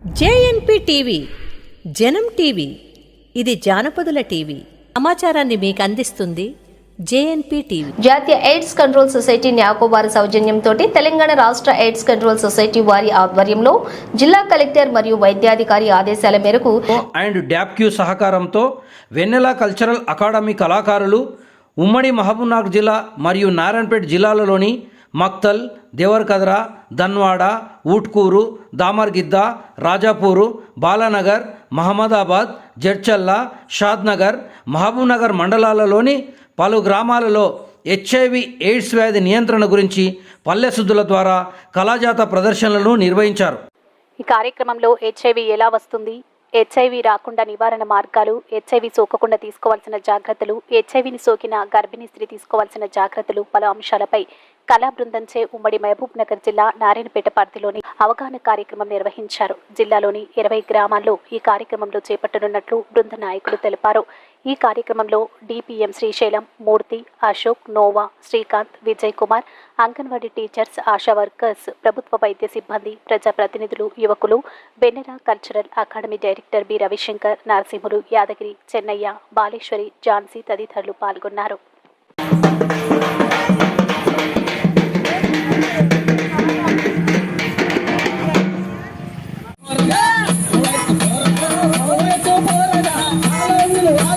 JNP TV జనం TV ఇది జానపదుల TV. సమాచారాన్ని మీకు అందిస్తుంది జేఎన్పి టీవీ. జాతీయ ఎయిడ్స్ కంట్రోల్ సొసైటీ న్యాకో వారి సౌజన్యంతో తెలంగాణ రాష్ట్ర ఎయిడ్స్ కంట్రోల్ సొసైటీ వారి ఆధ్వర్యంలో జిల్లా కలెక్టర్ మరియు వైద్యాధికారి ఆదేశాల మేరకు అండ్ డ్యాప్క్యూ సహకారంతో వెన్నెల కల్చరల్ అకాడమీ కళాకారులు ఉమ్మడి మహబూబ్నగర్ జిల్లా మరియు నారాయణపేట జిల్లాలలోని మక్తల్ దేవరకద్ర దన్వాడ ఊట్కూరు దామర్గిద్ద రాజాపూరు బాలానగర్ మహమ్మదాబాద్ జడ్చల్ల షాద్నగర్ మహబూబ్నగర్ మండలాలలోని పలు గ్రామాలలో హెచ్ఐవి ఎయిడ్స్ వ్యాధి నియంత్రణ గురించి పల్లె శుద్ధుల ద్వారా కళాజాత ప్రదర్శనలను నిర్వహించారు. ఈ కార్యక్రమంలో హెచ్ఐవి ఎలా వస్తుంది? హెచ్ఐవి రాకుండా నివారణ మార్గాలు హెచ్ఐవి సోకకుండా తీసుకోవాల్సిన జాగ్రత్తలు హెచ్ఐవిని సోకిన గర్భిణీ స్త్రీ తీసుకోవాల్సిన జాగ్రత్తలు పలు అంశాలపై కళా బృందంచే ఉమ్మడి మహబూబ్ నగర్ జిల్లా నారాయణపేట పరిధిలోని అవగాహన కార్యక్రమం నిర్వహించారు. జిల్లాలోని ఇరవై గ్రామాల్లో ఈ కార్యక్రమంలో చేపట్టనున్నట్లు బృంద నాయకులు తెలిపారు. ఈ కార్యక్రమంలో DPM Srisailam Murthy Ashok Nova Srikanth Vijay Kumar anganwadi teachers Asha workers ప్రభుత్వ వైద్య సిబ్బంది ప్రజాప్రతినిధులు యువకులు Vennela cultural academy director B Ravishankar Narasimhulu Yadagiri Chennaiah Baleshwari Jhansi తదితరులు పాల్గొన్నారు.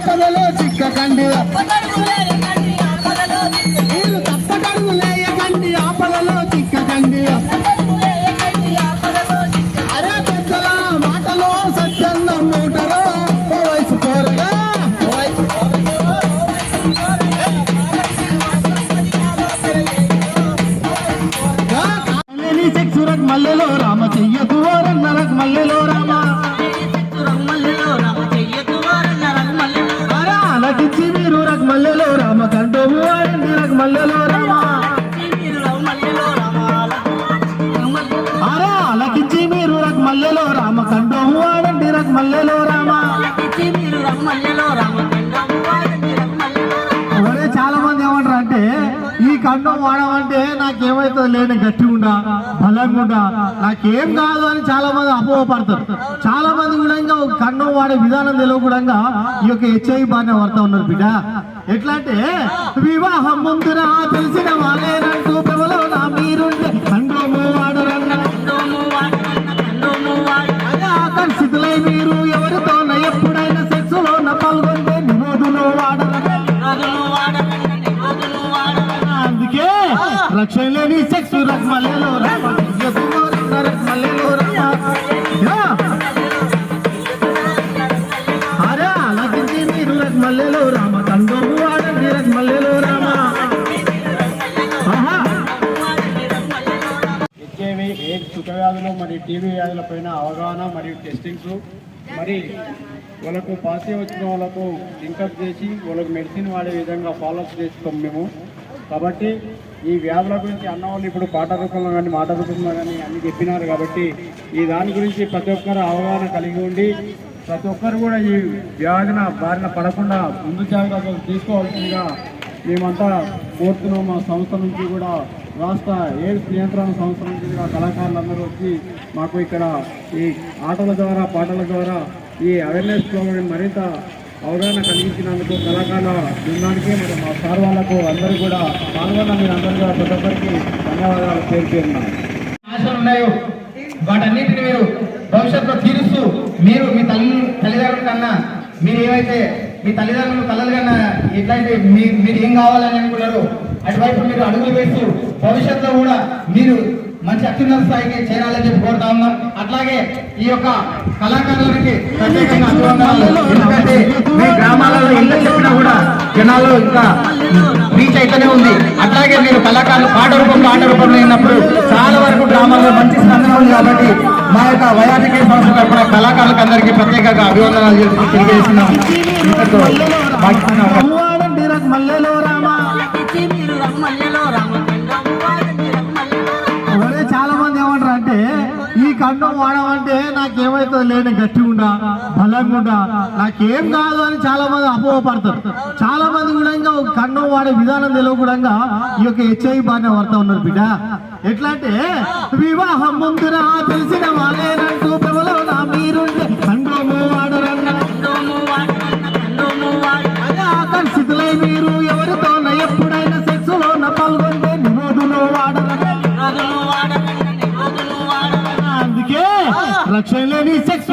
patológica, candidata. Pues మల్లెలో రామ. అరే ఆలకించి మీరు రక్ మల్లెలో రామ కంటోము వాడండి రక్ మల్లెలో రామ. ఒరే చాలా మంది ఏమంటారు అంటే ఈ కండం వాడమంటే నాకేమైతుంది లేని గట్టిగుండా బలంగుండా. నాకేం కాదు అని చాలా మంది అపోహపడతారు. చాలా మంది కూడా ఇంకా కండం వాడే విధానం తెలియకుండా ఈ యొక్క హెచ్ఐవి బాగానే పడతా ఉన్నారు బిడ్డ. ఎట్లా అంటే వివాహం ముందురా తెలిసిన వాళ్ళేనంటూ ప్రభలో నా మీరుంటే కండోము వాడరన్న. అదే ఆకర్షితులై మీరు ఎవరితో ఎప్పుడైనా సెక్స్లో పాల్గొంటే నిరోధులు వాడరన్న. అందుకే రక్షణ లేని సెక్స్ రక్మలేలో రక్మలేలో వ్యాధులు మరియు వ్యాధుల పైన అవగాహన మరియు టెస్టింగ్స్ మరి వాళ్ళకు పాసి వచ్చిన వాళ్ళకు లింకప్ చేసి వాళ్ళకు మెడిసిన్ వాడే విధంగా ఫాలోఅప్ చేస్తాం మేము. కాబట్టి ఈ వ్యాధుల గురించి అన్న వాళ్ళు ఇప్పుడు పాట రూపంలో కానీ మాట రూపంలో కానీ అన్ని చెప్పినారు కాబట్టి ఈ దాని గురించి ప్రతి ఒక్కరు అవగాహన కలిగి ఉండి ప్రతి ఒక్కరు కూడా ఈ వ్యాధిన బారిన పడకుండా ముందు జాగ్రత్తలు తీసుకోవాల్సిందిగా మేమంతా కోరుతున్నాం మా సంస్థ నుంచి కూడా. రాష్ట్ర ఎయిడ్స్ నియంత్రణ సంస్థ నుంచి కూడా కళాకారులందరూ వచ్చి మాకు ఇక్కడ ఈ ఆటల ద్వారా పాటల ద్వారా ఈ అవేర్నెస్ ప్రోగ్రామ్ మరింత అవగాహన కలిగించినందుకు కళాకారుల బృందానికి మరి మా సార్ వాళ్ళకు అందరూ కూడా పాల్గొన్న మీరు అందరూ కూడా ప్రతి ఒక్కరికి ధన్యవాదాలు పేరు పేరున్నాను ఆశలు ఉన్నాయో? వాటన్నిటిని మీరు భవిష్యత్తులో తీరుస్తూ మీరు మీ తల్లి తల్లిదండ్రుల కన్నా మీరు ఏవైతే మీ తల్లిదండ్రులు కలలు కన్నా ఎట్లాంటి మీ మీరు ఏం కావాలని అనుకున్నారో అటువైపు మీరు అడుగులు వేస్తూ భవిష్యత్తులో కూడా మీరు మంచి అత్యున్నత స్థాయికి చేరాలని చెప్పి కోరుతా ఉన్నాం. అట్లాగే ఈ యొక్క కళాకారులకి ప్రత్యేకంగా అభివందనాలు. ఎందుకంటే మీ గ్రామాలలో ఎంత చెప్పినా కూడా జనాలు ఇంకా రీచ్ అయితేనే ఉంది. అట్లాగే మీరు కళాకారులు పాట రూపంలో ఆట రూపంలో అయినప్పుడు చాలా వరకు గ్రామాల్లో మంచి స్పందన ఉంది కాబట్టి మా యొక్క వైఆర్టీకే సంస్థ తరఫున కళాకారులకు అందరికీ ప్రత్యేకంగా అభివందనాలు తెలియజేస్తున్నాం. దండం వాడమంటే నాకేమైతుంది లేని గట్టి ఉండా బలంగా ఉండా. నాకేం కాదు అని చాలా మంది అపోహపడతారు. చాలా మంది కూడా ఇంకా ఒక కండం వాడే విధానం తెలియకుండా ఈ యొక్క హెచ్ఐ బారిన పడతా ఉన్నారు బిడ్డ. ఎట్లా అంటే వివాహం ముందురా తెలిసిన వాళ్ళేనంటూ ప్రభులో నా మీరుంటే. కండోము వాడరన్న అదే ఆకర్షితులై మీరు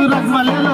అందుకే రక్షణ లేని సెక్స్ రక్మలలో